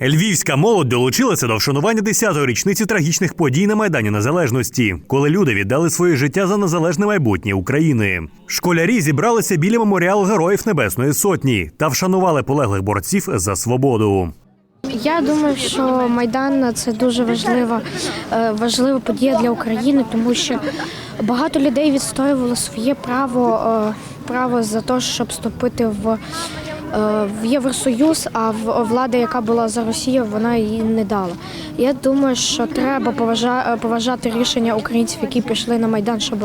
Львівська молодь долучилася до вшанування 10-ї річниці трагічних подій на Майдані Незалежності, коли люди віддали своє життя за незалежне майбутнє України. Школярі зібралися біля меморіалу Героїв Небесної Сотні та вшанували полеглих борців за свободу. Я думаю, що Майдан це дуже важлива, е, важлива подія для України, тому що багато людей відстоювало своє право, е, право за те, щоб вступити в, в Євросоюз, а влада, яка була за Росію, вона її не дала. Я думаю, що треба поважа- поважати рішення українців, які пішли на Майдан, щоб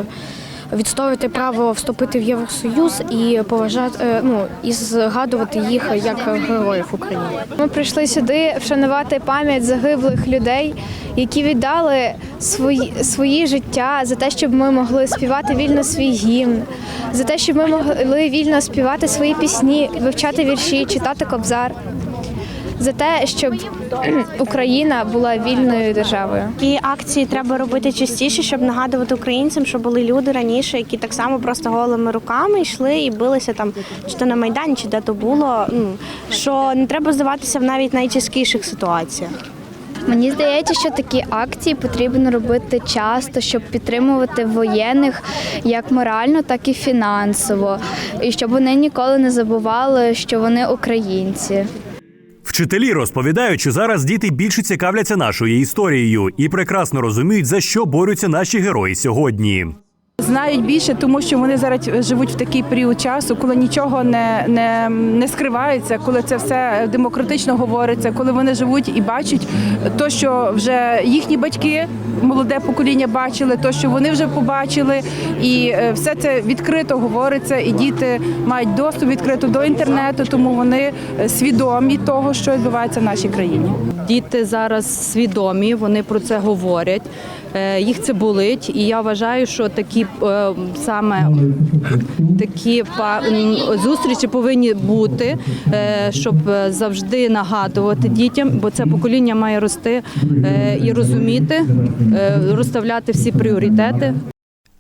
відстоювати право вступити в Євросоюз і поважати е, ну і згадувати їх як героїв України. Ми прийшли сюди вшанувати пам'ять загиблих людей, які віддали свої, свої життя за те, щоб ми могли співати вільно свій гімн, за те, щоб ми могли вільно співати свої пісні, вивчати вірші, читати кобзар, за те, щоб Україна була вільною державою. Такі акції треба робити частіше, щоб нагадувати українцям, що були люди раніше, які так само просто голими руками йшли і билися там, чи то на майдані, чи де то було. Ну що не треба здаватися в навіть найтяжкіших ситуаціях. Мені здається, що такі акції потрібно робити часто, щоб підтримувати воєнних як морально, так і фінансово, і щоб вони ніколи не забували, що вони українці. Вчителі розповідають, що зараз діти більше цікавляться нашою історією і прекрасно розуміють, за що борються наші герої сьогодні. Знають більше, тому що вони зараз живуть в такий період часу, коли нічого не, не, не скривається, коли це все демократично говориться, коли вони живуть і бачать то, що вже їхні батьки, молоде покоління бачили, то, що вони вже побачили, і е, все це відкрито говориться, і діти мають доступ відкрито до інтернету, тому вони е, свідомі того, що відбувається в нашій країні. Діти зараз свідомі, вони про це говорять. е, Їх це болить, і я вважаю, що такі е, саме такі зустрічі повинні бути, е, щоб завжди нагадувати дітям, бо це покоління має рости і розуміти, розставляти всі пріоритети.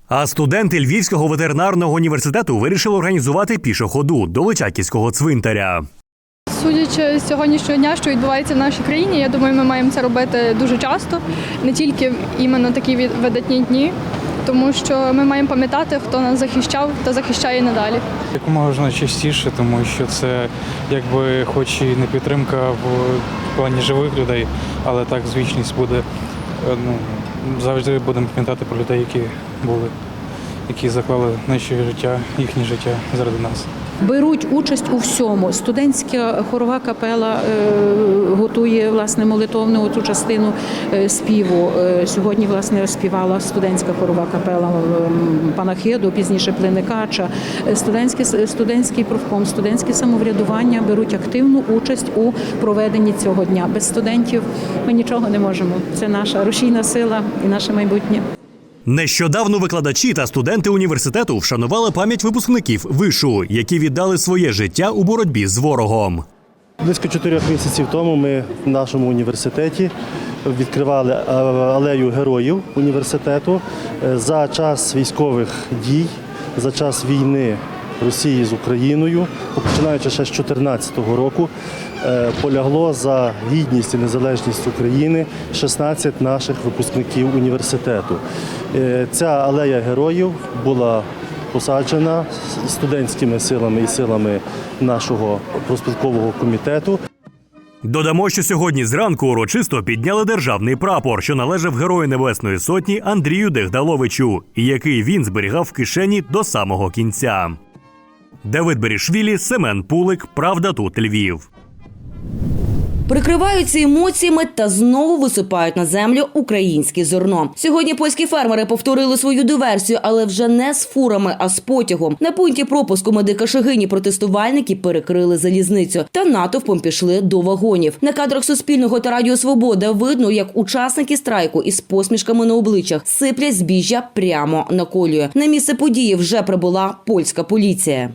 А студенти Львівського ветеринарного університету вирішили організувати пішоходу до Личаківського цвинтаря. Судячи з сьогоднішнього дня, що відбувається в нашій країні, я думаю, ми маємо це робити дуже часто, не тільки іменно такі видатні дні, тому що ми маємо пам'ятати, хто нас захищав та захищає надалі. Якомога частіше, тому що це якби хоч і не підтримка в плані живих людей, але так звічність буде. е, Ну, завжди будемо пам'ятати про людей, які були, які заклали наші життя, їхнє життя заради нас. Беруть участь у всьому. Студентська хорова капела е, готує власне молитовну ту частину е, співу. Е, Сьогодні власне співала студентська хорова капела панахиду, пізніше плиникача. Е, Студентський студентський профком, студентське самоврядування беруть активну участь у проведенні цього дня. Без студентів ми нічого не можемо. Це наша рушійна сила і наше майбутнє. Нещодавно викладачі та студенти університету вшанували пам'ять випускників вишу, які віддали своє життя у боротьбі з ворогом. Близько чотирьох місяців тому ми в нашому університеті відкривали е, алею героїв університету. Е, За час військових дій, за час війни Росії з Україною, починаючи ще з 2014 року, е, полягло за гідність і незалежність України 16 наших випускників університету. Е, Ця алея героїв була посаджена студентськими силами і силами нашого проспілкового комітету. Додамо, що сьогодні зранку урочисто підняли державний прапор, що належав Герою Небесної Сотні Андрію Дегдаловичу, який він зберігав в кишені до самого кінця. Давид Берішвілі, Семен Пулик, Правда тут Львів. Прикриваються емоціями та знову висипають на землю українське зерно. Сьогодні польські фермери повторили свою диверсію, але вже не з фурами, а з потягом. На пункті пропуску медика Шагині протестувальники перекрили залізницю та натовпом пішли до вагонів. На кадрах Суспільного та Радіо Свобода видно, як учасники страйку із посмішками на обличчях сиплять збіжжя прямо на колію. На місце події вже прибула польська поліція.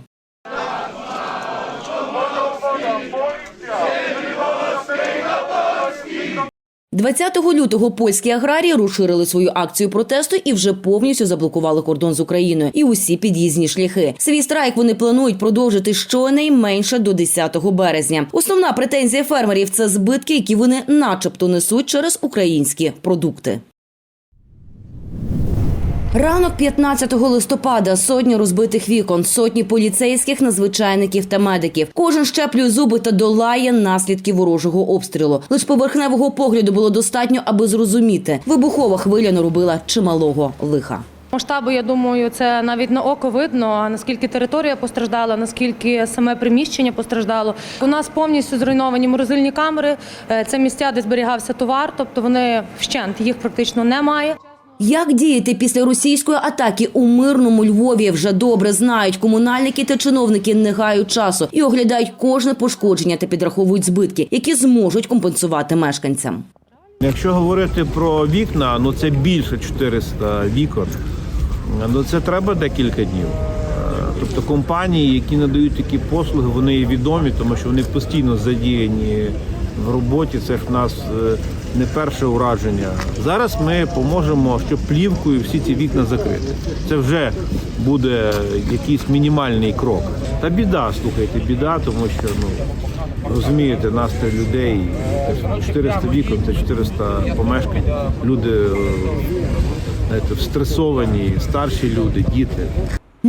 20 лютого польські аграрії розширили свою акцію протесту і вже повністю заблокували кордон з Україною і усі під'їзні шляхи. Свій страйк вони планують продовжити щонайменше до 10 березня. Основна претензія фермерів це збитки, які вони, начебто, несуть через українські продукти. Ранок 15 листопада сотні розбитих вікон, сотні поліцейських, надзвичайників та медиків. Кожен щеплює зуби та долає наслідки ворожого обстрілу. Лиш поверхневого погляду було достатньо, аби зрозуміти, вибухова хвиля наробила чималого лиха. Масштаби, я думаю, це навіть на око видно. Наскільки територія постраждала, наскільки саме приміщення постраждало. У нас повністю зруйновані морозильні камери. Е, Це місця, де зберігався товар, тобто вони вщент, їх практично немає. Як діяти після російської атаки у мирному Львові вже добре знають комунальники та чиновники не гають часу і оглядають кожне пошкодження та підраховують збитки, які зможуть компенсувати мешканцям. Якщо говорити про вікна, ну це більше 400 вікон. Ну це треба декілька днів. Е, Тобто компанії, які надають такі послуги, вони відомі, тому що вони постійно задіяні в роботі. Це ж в нас е, не перше ураження. Зараз ми поможемо, щоб плівкою всі ці вікна закрити. Це вже буде якийсь мінімальний крок. Та біда, слухайте, біда, тому що ну розумієте, настрій людей 400 вікон, це 400 помешкань. Люди е, знаєте, стресовані, старші люди, діти.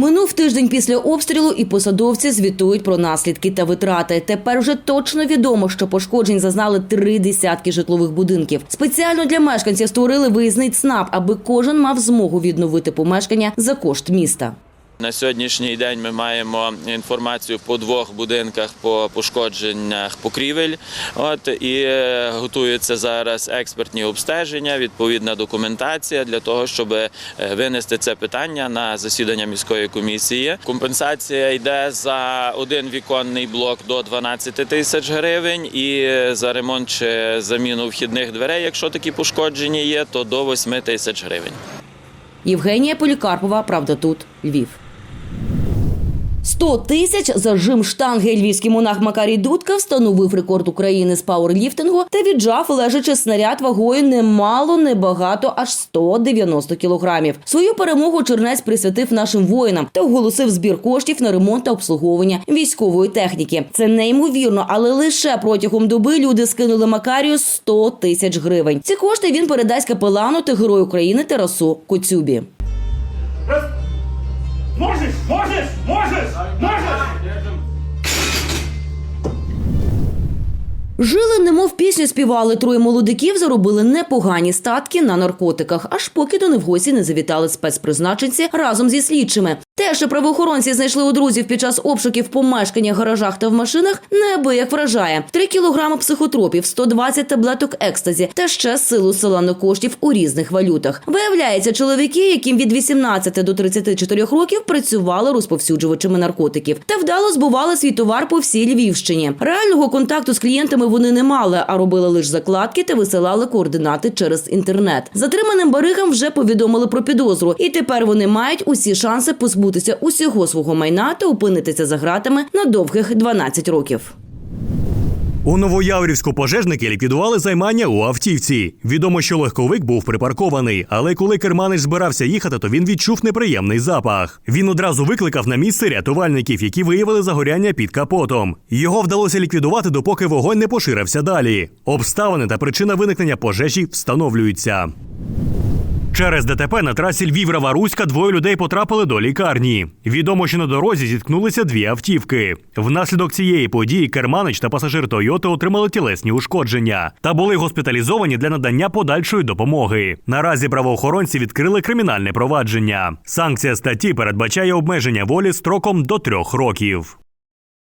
Минув тиждень після обстрілу, і посадовці звітують про наслідки та витрати. Тепер вже точно відомо, що пошкоджень зазнали три десятки житлових будинків. Спеціально для мешканців створили виїзний ЦНАП, аби кожен мав змогу відновити помешкання за кошт міста. На сьогоднішній день ми маємо інформацію по двох будинках по пошкодженнях покрівель. От і е, готуються зараз експертні обстеження, відповідна документація для того, щоб е, винести це питання на засідання міської комісії. Компенсація йде за один віконний блок до 12 тисяч гривень, і за ремонт чи заміну вхідних дверей, якщо такі пошкоджені є, то до 8 тисяч гривень. Євгенія Полікарпова, правда, тут Львів. 100 тисяч за жим штанги львівський монах Макарій Дудка встановив рекорд України з пауерліфтингу та віджав лежачи снаряд вагою немало, небагато, аж 190 кілограмів. Свою перемогу Чернець присвятив нашим воїнам та оголосив збір коштів на ремонт та обслуговування військової техніки. Це неймовірно, але лише протягом доби люди скинули Макарію 100 тисяч гривень. Ці кошти він передасть капелану та герою України Тарасу Коцюбі. Можеш, можеш, можеш, можеш! Жили, немов пісню співали троє молодиків, заробили непогані статки на наркотиках, аж поки до Невгосі не завітали спецпризначенці разом зі слідчими. Те, що правоохоронці знайшли у друзів під час обшуків в помешканнях, гаражах та в машинах, неабияк вражає. Три кілограми психотропів, 120 таблеток екстазі та ще силу селену коштів у різних валютах. Виявляється, чоловіки, яким від 18 до 34 років працювали розповсюджувачами наркотиків та вдало збували свій товар по всій Львівщині. Реального контакту з клієнтами вони не мали, а робили лише закладки та висилали координати через інтернет. Затриманим баригам вже повідомили про підозру, і тепер вони мають усі шанси позбутися усього свого майна та опинитися за ґратами на довгих 12 років. У Новояворівську пожежники ліквідували займання у автівці. Відомо, що легковик був припаркований, але коли керманич збирався їхати, то він відчув неприємний запах. Він одразу викликав на місце рятувальників, які виявили загоряння під капотом. Його вдалося ліквідувати, допоки вогонь не поширився далі. Обставини та причина виникнення пожежі встановлюються. Через ДТП на трасі Львів-Раваруська двоє людей потрапили до лікарні. Відомо, що на дорозі зіткнулися дві автівки. Внаслідок цієї події керманич та пасажир Тойоти отримали тілесні ушкодження та були госпіталізовані для надання подальшої допомоги. Наразі правоохоронці відкрили кримінальне провадження. Санкція статті передбачає обмеження волі строком до трьох років.